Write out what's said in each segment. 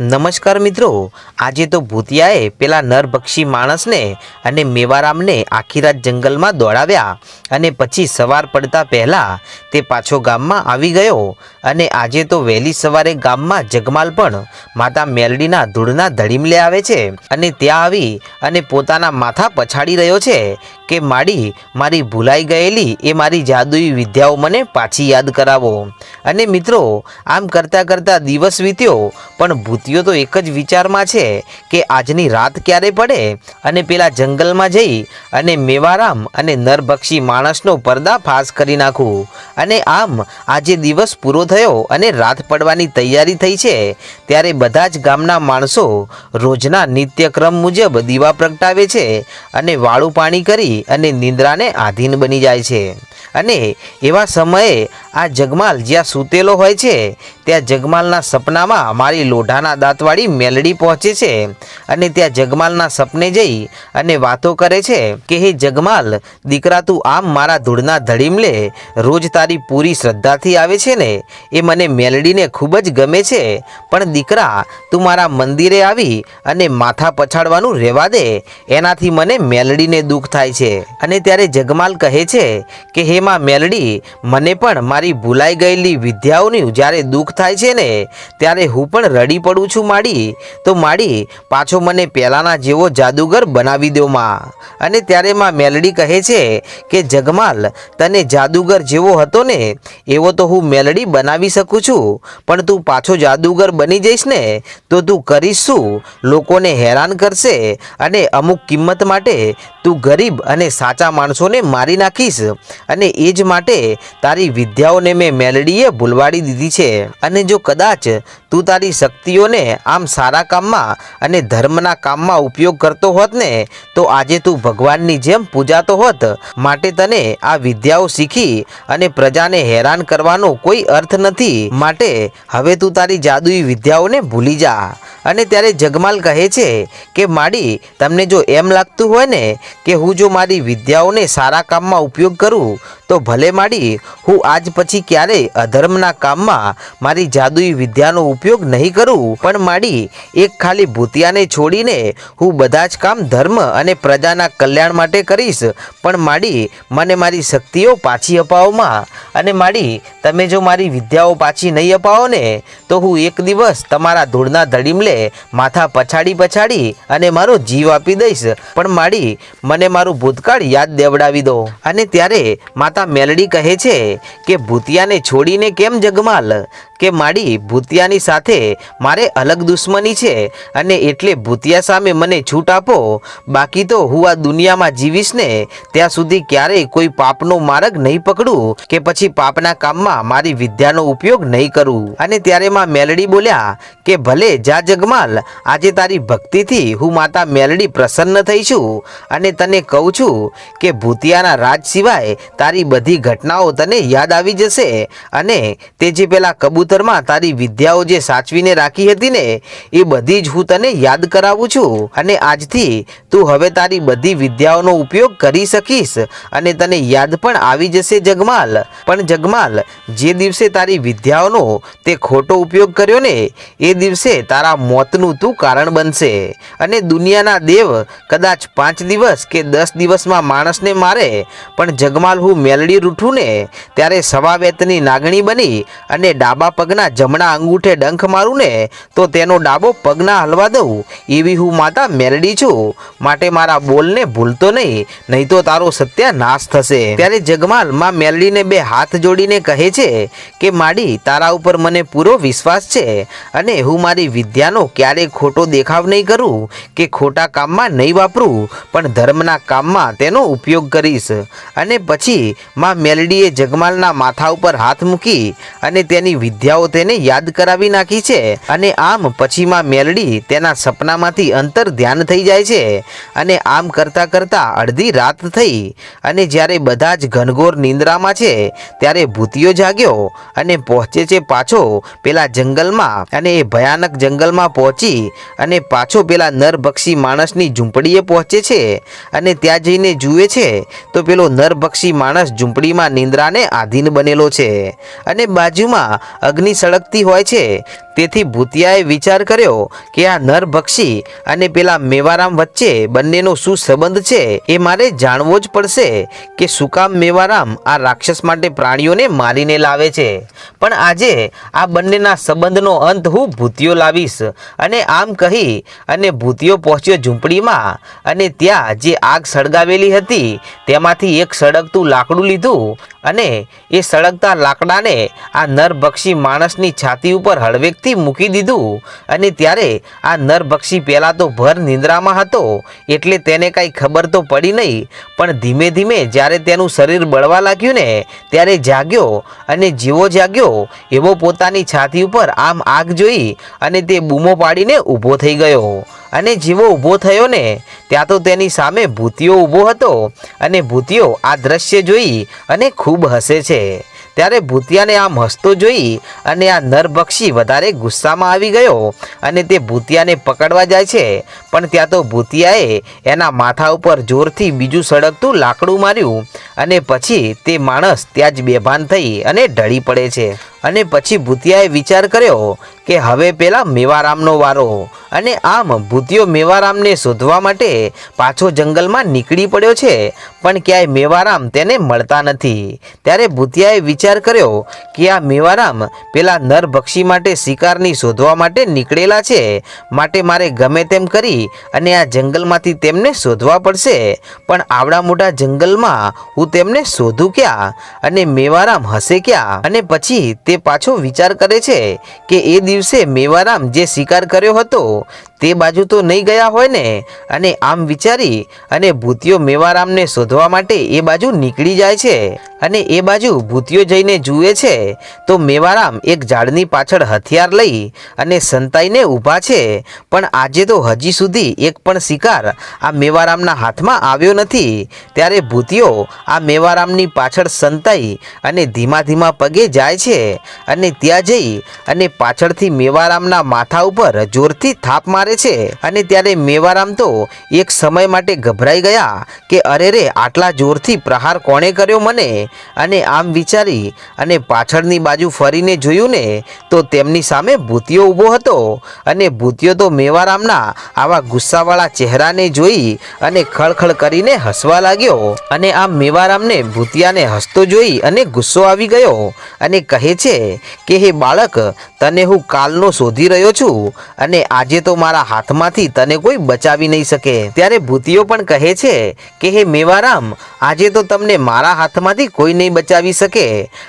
નમસ્કાર મિત્રો, આજે તો ભૂતિયાએ પેલા નરભક્ષી માણસને અને મેવારામને આખી રાત જંગલમાં દોડાવ્યા અને પછી સવાર પડતા પહેલાં તે પાછો ગામમાં આવી ગયો અને આજે તો વહેલી સવારે ગામમાં જગમાલ પણ માતા મેલડીના ધૂળના ધડીમલે આવે છે અને ત્યાં આવી અને પોતાના માથા પછાડી રહ્યો છે કે માડી, મારી ભૂલાઈ ગયેલી એ મારી જાદુઈ વિદ્યાઓ મને પાછી યાદ કરાવો. અને મિત્રો, આમ કરતાં કરતાં દિવસ વીત્યો, પણ ભૂતિયો તો એક જ વિચારમાં છે કે આજની રાત ક્યારે પડે અને પેલા જંગલમાં જઈ અને મેવારામ અને નરભક્ષી માણસનો પર્દાફાશ કરી નાખું. અને આમ આજે દિવસ પૂરો થયો અને રાત પડવાની તૈયારી થઈ છે, ત્યારે બધા જ ગામના માણસો રોજના નિત્યક્રમ મુજબ દીવા પ્રગટાવે છે અને વાળું પાણી કરી અને નિંદ્રાને આધીન બની જાય છે. અને એવા સમયે આ જગમાલ જ્યાં સૂતેલો હોય છે ત્યાં જગમાલના સપનામાં મારી લોઢાના દાંતવાળી મેલડી પહોંચે છે અને ત્યાં જગમાલના સપને જઈ અને વાતો કરે છે કે, હે જગમાલ, દીકરા તું આમ મારા ધૂળના ધડીમલે રોજ તારી પૂરી શ્રદ્ધાથી આવે છે ને? એ મને મેલડીને ખૂબ જ ગમે છે. પણ દીકરા, તું મારા મંદિરે આવી અને માથા પછાડવાનું રહેવા દે. એનાથી મને મેલડીને દુઃખ થાય છે. અને ત્યારે જગમાલ કહે છે કે, હે માં મેલડી, મને પણ મારી ભૂલાઈ ગયેલી વિદ્યાઓનું જ્યારે દુઃખ થાય છે ને, ત્યારે હું પણ રડી પડું છું માડી. તો માડી, પાછો મને પહેલાંના જેવો જાદુગર બનાવી દો માં. અને ત્યારે માં મેલડી કહે છે કે, જગમાલ, તને જાદુગર જેવો હતો ને, એવો તો હું મેલડી બનાવી શકું છું. પણ તું પાછો જાદુગર બની જઈશ ને, તો તું કરીશ શું? લોકોને હેરાન કરશે અને અમુક કિંમત માટે તું ગરીબ અને સાચા માણસોને મારી નાખીશ. અને એ જ માટે તારી વિદ્યાઓને મેં મેલડીએ ભૂલવાડી દીધી છે. અને જો કદાચ તું તારી શક્તિઓને આમ સારા કામમાં અને ધર્મના કામમાં ઉપયોગ કરતો હોત ને, તો આજે તું ભગવાનની જેમ પૂજાતો હોત. માટે તને આ વિદ્યાઓ શીખી અને પ્રજાને હેરાન કરવાનો કોઈ અર્થ નથી. માટે હવે તું તારી જાદુઈ વિદ્યાઓને ભૂલી જા. અને ત્યારે જગમાલ કહે છે કે, માડી, તમને જો એમ લાગતું હોય ને કે હું જો મારી વિદ્યાઓને સારા કામમાં ઉપયોગ કરું તો ભલે માડી, હું આજ પછી ક્યારેય અધર્મના કામમાં મારી જાદુઈ વિદ્યાનો ઉપયોગ નહીં કરું, પણ માડી, એક ખાલી ભૂતિયાને છોડીને હું બધા જ કામ ધર્મ અને પ્રજાના કલ્યાણ માટે કરીશ. પણ માડી, મને મારી શક્તિઓ પાછી અપાવોમાં. અને માડી, તમે જો મારી વિદ્યાઓ પાછી નહીં અપાવો ને તો હું એક દિવસ તમારા ધૂળના ધડીમલે માથા પછાડી પછાડી અને મારો જીવ આપી દઈશ. પણ માડી, મને મારું ભૂતકાળ યાદ દેવડાવી દો. અને ત્યારે માતા મેલડી કહે છે કે ભૂતિયાને છોડીને કેમ જગમાલ? કે માડી ભૂતિયાની સાથે મારે અલગ દુશ્મની છે અને એટલે ભૂતિયા સામે મને છૂટ આપો. બાકી તો હું આ દુનિયામાં જીવીશ ને ત્યાં સુધી ક્યારેય કોઈ પાપનો માર્ગ નહીં પકડું કે પછી પાપના કામમાં મારી વિદ્યાનો ઉપયોગ નહીં કરું. અને ત્યારે માં મેલડી બોલ્યા કે ભલે જા જગમાલ, આજે તારી ભક્તિથી હું માતા મેલડી પ્રસન્ન થઈ છું અને તને કહું છું કે ભૂતિયાના રાજ સિવાય તારી બધી ઘટનાઓ તને યાદ આવી જશે અને તે જે પેલા કબૂતરમાં તારી વિદ્યાઓ જે સાચવીને રાખી હતી ને, એ બધી જ હું તને યાદ કરાવું છું. અને આજથી તું હવે તારી બધી વિદ્યાઓનો ઉપયોગ કરી શકીશ અને તને યાદ પણ આવી જશે જગમાલ. પણ જગમાલ, જે દિવસે તારી વિદ્યાઓનો તે ખોટો ઉપયોગ કર્યો ને, એ દિવસે તારા મોતનું તું કારણ બનશે. અને દુનિયાના દેવ કદાચ પાંચ દિવસ કે દસ દિવસમાં માણસને મારે, પણ જગમાલ હું મેલડી રૂઠું ને, ત્યારે સવાવેતની નાગણી બની અને ડાબા પગના જમણા અંગૂઠે ડંખ મારું ને, તો તેનો ડાબો પગના હલવા દઉં. એવી હું માતા મેલડી છું. માટે મારા બોલને ભૂલતો નહીં નહીં તો તારો સત્યાનાશ થશે. ત્યારે જગમાલમાં મેલડીને બે હાથ જોડીને કહે છે કે, માડી, તારા ઉપર મને પૂરો વિશ્વાસ છે અને હું મારી વિદ્યાનો ક્યારેય ખોટો દેખાવ નહીં કરું કે ખોટા કામમાં નહીં વાપરું, પણ ધર્મના કામમાં તેનો ઉપયોગ કરીશ. અને પછી માં મેલડીએ જગમાલના માથા ઉપર હાથ મૂકી અને તેની વિદ્યાઓ તેને યાદ કરાવી નાખી છે અને આમ પછીમાં મેલડી તેના સપનામાંથી અંતર ધ્યાન થઈ જાય છે અને આમ કરતાં કરતાં અડધી રાત થઈ અને જ્યારે બધા જ ઘનઘોર નિંદ્રામાં છે, ત્યારે ભૂતિયો જાગ્યો અને પહોંચે છે પાછો પેલા જંગલમાં અને એ ભયાનક જંગલમાં પહોંચી અને પાછો પેલા નરભક્ષી માણસની ઝૂંપડીએ પહોંચે છે અને ત્યાં જઈને જુએ છે, તો પેલો નરભક્ષી માણસ ઝૂંપડીમાં નિંદ્રાને આધીન બનેલો છે અને બાજુમાં અગ્નિ સળગતી હોય છે. તેથી ભૂતિયાએ વિચાર કર્યો કે આ નરભક્ષી અને પેલા મેવારામ વચ્ચે બંનેનો શું સંબંધ છે એ મારે જાણવો જ પડશે કે શું કામ મેવારામ આ રાક્ષસ માટે પ્રાણીઓને મારીને લાવે છે. પણ આજે આ બંનેના સંબંધનો અંત હું ભૂતિયો લાવીશ અને આમ કહી અને ભૂતિયો પહોંચ્યો ઝૂંપડીમાં અને ત્યાં જે આગ સળગાવેલી હતી તેમાંથી એક સળગતું લાકડું લીધું અને એ સળગતા લાકડાને આ નરભક્ષી માણસની છાતી ઉપર હળવેકથી મૂકી દીધું અને ત્યારે આ નરભક્ષી પહેલાં તો ભર નિંદ્રામાં હતો એટલે તેને કાંઈ ખબર તો પડી નહીં, પણ ધીમે ધીમે જ્યારે તેનું શરીર બળવા લાગ્યું ને, ત્યારે જાગ્યો અને જેવો જાગ્યો, એવો પોતાની છાતી ઉપર આમ આગ જોઈ અને તે બૂમો પાડીને ઊભો થઈ ગયો. અને જેવો ઊભો થયો ને, ત્યાં તો તેની સામે ભૂતિયો ઊભો હતો અને ભૂતિયો આ દ્રશ્ય જોઈ અને ખૂબ હસે છે. ત્યારે ભૂતિયાને આમ હસતો જોઈ અને આ નરભક્ષી વધારે ગુસ્સામાં આવી ગયો અને તે ભૂતિયાને પકડવા જાય છે. પણ ત્યાં તો ભૂતિયાએ એના માથા ઉપર જોરથી બીજું સળગતું લાકડું માર્યું અને પછી તે માણસ ત્યાં જ બેભાન થઈ અને ઢળી પડે છે. અને પછી ભૂતિયાએ વિચાર કર્યો કે હવે પેલા મેવારામનો વારો અને આમ ભૂતિયો મેવારામને શોધવા માટે પાછો જંગલમાં નીકળી પડ્યો છે. પણ ક્યાંય મેવારામ તેને મળતા નથી. ત્યારે ભૂતિયાએ વિચાર કર્યો કે આ મેવારામ પેલા નરભક્ષી માટે શિકારની શોધવા માટે નીકળેલા છે. માટે મારે ગમે તેમ કરી અને આ જંગલમાંથી તેમને શોધવા પડશે. પણ આવડા મોટા જંગલમાં હું તેમને શોધું ક્યાં? અને મેવારામ હશે ક્યાં? અને પછી તે પાછો વિચાર કરે છે કે એ દિવસે મેવારામ જે શિકાર કર્યો હતો તે બાજુ તો નહીં ગયા હોય ને? અને આમ વિચારી અને ભૂતિયો મેવારામને શોધવા માટે એ બાજુ નીકળી જાય છે. અને એ બાજુ ભૂતિયો જઈને જુએ છે, તો મેવારામ એક ઝાડની પાછળ હથિયાર લઈ અને સંતાઈને ઊભા છે. પણ આજે તો હજી સુધી એક પણ શિકાર આ મેવારામના હાથમાં આવ્યો નથી. ત્યારે ભૂતિયો આ મેવારામની પાછળ સંતાઈ અને ધીમા ધીમા પગે જાય છે અને ત્યાં જઈ અને પાછળથી મેવારામના માથા ઉપર જોરથી થાપ મારે છે અને ત્યારે મેવારામ તો એક સમય માટે ગભરાઈ ગયા કે અરે રે, આટલા જોરથી પ્રહાર કોણે કર્યો મને? અને આમ વિચારી અને પાછળની બાજુ ફરીને જોયું ને, તો તેમની સામે ભૂતિયો ઊભો હતો અને ભૂતિયો તો મેવારામના આવા ગુસ્સાવાળા ચહેરાને જોઈ અને ખળખળ કરીને હસવા લાગ્યો. અને આમ મેવારામને ભૂતિયાને હસતો જોઈ અને ગુસ્સો આવી ગયો અને કહે છે કે, હે બાળક, તને હું કાલનો શોધી રહ્યો છું અને આજે તો મારા હાથમાંથી તને કોઈ બચાવી નહીં શકે. ત્યારે ભૂતિઓ પણ કહે છે કે, હે મેવારામ, આજે તો તમને મારા હાથમાંથી કોઈ નહીં બચાવી શકે.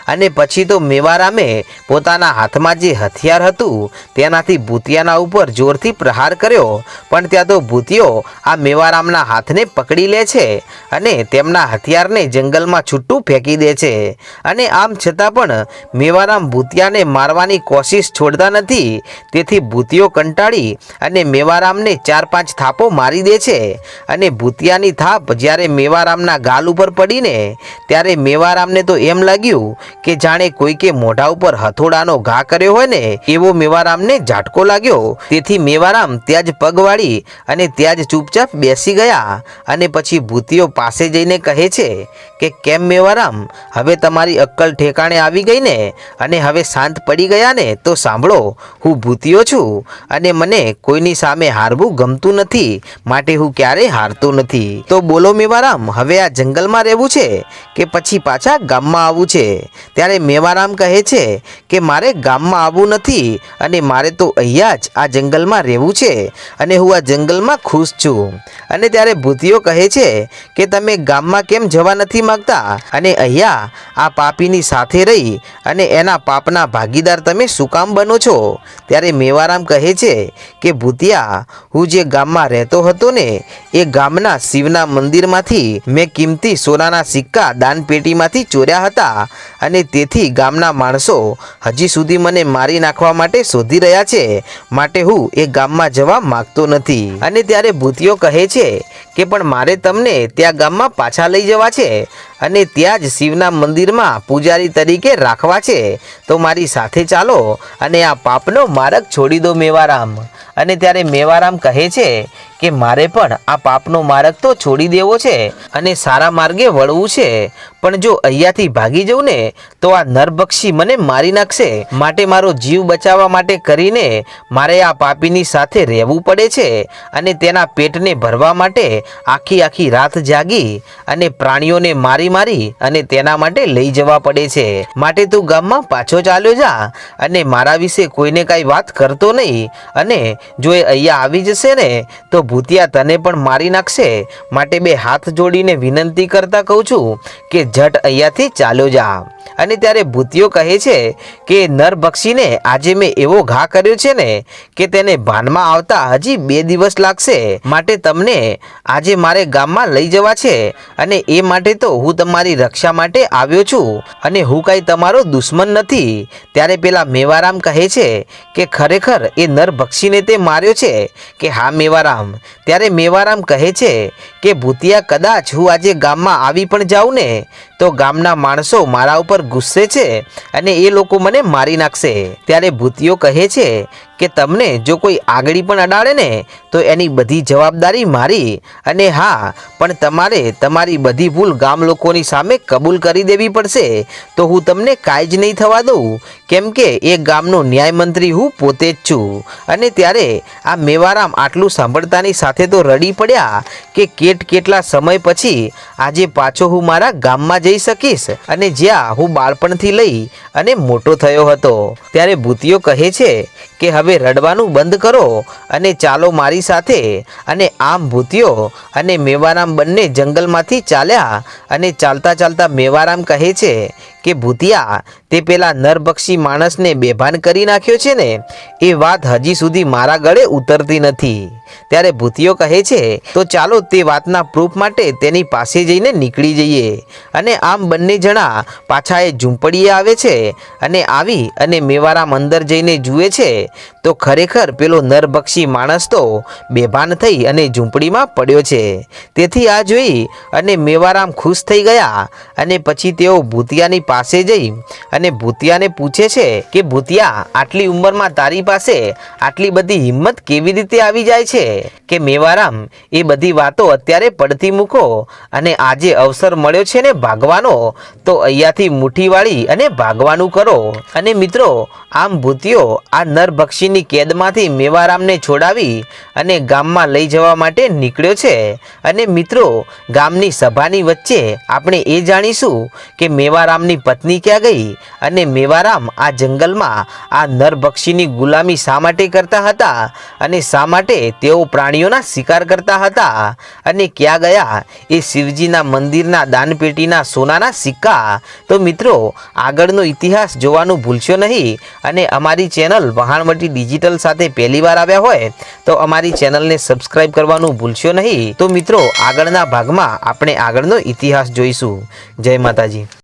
અને પછી તો મેવારામે પોતાના હાથમાં જે હથિયાર હતું, તેનાથી ભૂતિયાના ઉપર જોરથી પ્રહાર કર્યો. પણ ત્યાં તો ભૂતિઓ આ મેવારામના હાથને પકડી લે છે અને તેમના હથિયારને જંગલમાં છૂટું ફેંકી દે છે. અને આમ છતાં પણ મેવારામ ભૂતિયાને મારવાની કોશિશ છોડતા નથી. તેથી ભૂતિઓ કંટાળી અને મેવારામને ચાર પાંચ થાપો મારી દે છે. અને ભૂતિયાની થાપ જ્યારે મેવારામના ગાલ ઉપર પડીને, ત્યારે મેવારામને તો એમ લાગ્યું કે જાણે કોઈકે મોઢા ઉપર હથોડાનો ઘા કર્યો હોય ને, એવો મેવારામને ઝાટકો લાગ્યો. તેથી મેવારામ ત્યાં જ પગ વાળી અને ત્યાં જ ચૂપચાપ બેસી ગયા અને પછી ભૂતિઓ પાસે જઈને કહે છે કે, કેમ મેવારામ, હવે તમારી અક્કલ ઠેકાણે આવી ગઈ ને અને હવે શાંત પડી ગયા ને, તો સાંભળો, હું ભૂતિયો છું અને મને કોઈની સામે હારવું ગમતું નથી. માટે હું ક્યારેય હારતો નથી. તો બોલો મેવારામ, હવે આ જંગલમાં રહેવું છે કે પછી પાછા ગામમાં આવવું છે? ત્યારે મેવારામ કહે છે કે, મારે ગામમાં આવવું નથી અને મારે તો અહીંયા જ આ જંગલમાં રહેવું છે અને હું આ જંગલમાં ખુશ છું. અને ત્યારે ભૂતિયો કહે છે કે, તમે ગામમાં કેમ જવા નથી માંગતા? અને અહીંયા આ પાપીની સાથે રહી અને એના પાપના ભાગીદાર તમે શું કામ બનો છો? ત્યારે મેવારામ કહે છે કે ભૂતિયા, હું જે ગામમાં રહેતો હતો ને, એ ગામના શિવના મંદિરમાંથી મેં કિંમતી સોનાના સિક્કા દાનપેટીમાંથી ચોર્યા હતા અને તેથી ગામના માણસો હજી સુધી મને મારી નાખવા માટે શોધી રહ્યા છે. માટે હું એ ગામમાં જવા માગતો નથી. અને ત્યારે ભૂતિયો કહે છે કે, પણ મારે તમને ત્યાં ગામમાં પાછા લઈ જવા છે. અને ત્યાં જ શિવના મંદિરમાં પૂજારી તરીકે રાખવા છે. તો મારી સાથે ચાલો અને આ પાપનો માર્ગ છોડી દો મેવારામ. અને ત્યારે મેવારામ કહે છે કે મારે પણ આ પાપનો માર્ગ તો છોડી દેવો છે અને સારા માર્ગે વળવું છે. પણ જો અહીંયાથી ભાગી જઉં ને, તો આ નરબક્ષી મને મારી નાખશે. માટે મારો જીવ બચાવવા માટે કરીને મારે આ પાપીની સાથે રહેવું પડે છે અને તેના પેટને ભરવા માટે આખી આખી રાત જાગી અને પ્રાણીઓને મારી મારી અને તેના માટે લઈ જવા પડે છે. માટે તું ગામમાં પાછો ચાલ્યો જા અને મારા વિશે કોઈને કાંઈ વાત કરતો નહીં અને જો એ અહીંયા આવી જશે ને, તો ભૂતિયા તને પણ મારી નાખશે? માટે બે હાથ જોડીને વિનંતી કરતા કહું છું કે જટ અહીંયાથી ચાલ્યો જા. અને ત્યારે ભૂતિયો કહે છે કે, નર બક્ષીને આજે મેં એવો ઘા કર્યો છે ને કે તેને ભાનમાં આવતા હજી બે દિવસ લાગશે. માટે તમને આજે મારે ગામમાં લઈ જવા છે અને એ માટે તો હું તમારી રક્ષા માટે આવ્યો છું. અને હું કાંઈ તમારો દુશ્મન નથી. ત્યારે પેલા મેવારામ કહે છે કે, ખરેખર એ નર બક્ષીને તે માર્યો છે? કે હા મેવારામ ત્યારે મેવારામ કહે છે કે ભૂતિયા કદાચ હું આજે ગામમાં આવી પણ જાઉં ને, તો ગામના માણસો મારા ઉપર ગુસ્સે છે અને એ લોકો મને મારી નાખશે. ત્યારે ભૂતિયો કહે છે કે તમને જો કોઈ આગળી પણ અડાડે ને, તો એની બધી જવાબદારી મારી અને હા, પણ તમારે તમારી બધી ભૂલ ગામ લોકોની સામે કબૂલ કરી દેવી પડશે. તો હું તમને કાંઈ જ નહીં થવા દઉં, કેમ કે એ ગામનો ન્યાય મંત્રી હું પોતે જ છું. અને ત્યારે આ મેવારામ આટલું સાંભળતાની સાથે તો રડી પડ્યા કે કે કેટ કેટલા સમય પછી આજે પાછો હું મારા ગામમાં જઈ શકીશ? અને જ્યાં હું બાળપણથી લઈ અને મોટો થયો હતો. ત્યારે ભૂતિયો કહે છે કે, હવે રડવાનું બંધ કરો અને ચાલો મારી સાથે. અને આમ ભૂતિયો અને મેવારામ બંને જંગલમાંથી ચાલ્યા અને ચાલતા ચાલતા મેવારામ કહે છે કે ભૂતિયા તે પેલા નરબક્ષી માણસને બેભાન કરી નાખ્યો છે ને, એ વાત હજી સુધી મારા ગળે ઉતરતી નથી. ત્યારે ભૂતિયો કહે છે, તો ચાલો તે વાતના પ્રૂફ માટે તેની પાસે જઈને નીકળી જઈએ. અને આમ બંને જણા પાછા એ ઝૂંપડીએ આવે છે અને આવી અને મેવારામ અંદર જઈને જુએ છે, તો ખરેખર પેલો નરબક્ષી માણસ તો બેભાન થઈ અને ઝૂંપડીમાં પડ્યો છે. તેથી આ જોઈ અને મેવારામ ખુશ થઈ ગયા અને પછી તેઓ ભૂતિયાની પાસે જઈ અને ભૂતિયાને પૂછે છે કે, ભૂતિયા, આટલી ઉંમરમાં તારી પાસે આટલી બધી હિંમત કેવી રીતે આવી જાય છે? કે મેવારામ, એ બધી વાતો અત્યારે પડતી મૂકો અને આજે અવસર મળ્યો છે ને ભાગવાનો, તો અહીંયાથી મુઠ્ઠી વાળી અને ભાગવાનું કરો. અને મિત્રો, આમ ભૂતિયો આ નરભક્ષીની કેદમાંથી મેવારામને છોડાવી અને ગામમાં લઈ જવા માટે નીકળ્યો છે. અને મિત્રો, ગામની સભાની વચ્ચે આપણે એ જાણીશું કે મેવારામની પત્ની ક્યાં ગઈ અને મેવારામ આ જંગલમાં આ નરભક્ષીની ગુલામી શા માટે કરતા હતા અને શા માટે તેઓ પ્રાણીઓના શિકાર કરતા હતા અને ક્યાં ગયા એ શિવજીના મંદિરના દાનપેટીના સોનાના સિક્કા? તો મિત્રો, આગળનો ઇતિહાસ જોવાનું ભૂલશો નહીં અને અમારી ચેનલ વહાણવટી ડિજિટલ સાથે પહેલીવાર આવ્યા હોય તો અમારી ચેનલને સબસ્ક્રાઈબ કરવાનું ભૂલશો નહીં. તો મિત્રો, આગળના ભાગમાં આપણે આગળનો ઇતિહાસ જોઈશું. જય માતાજી.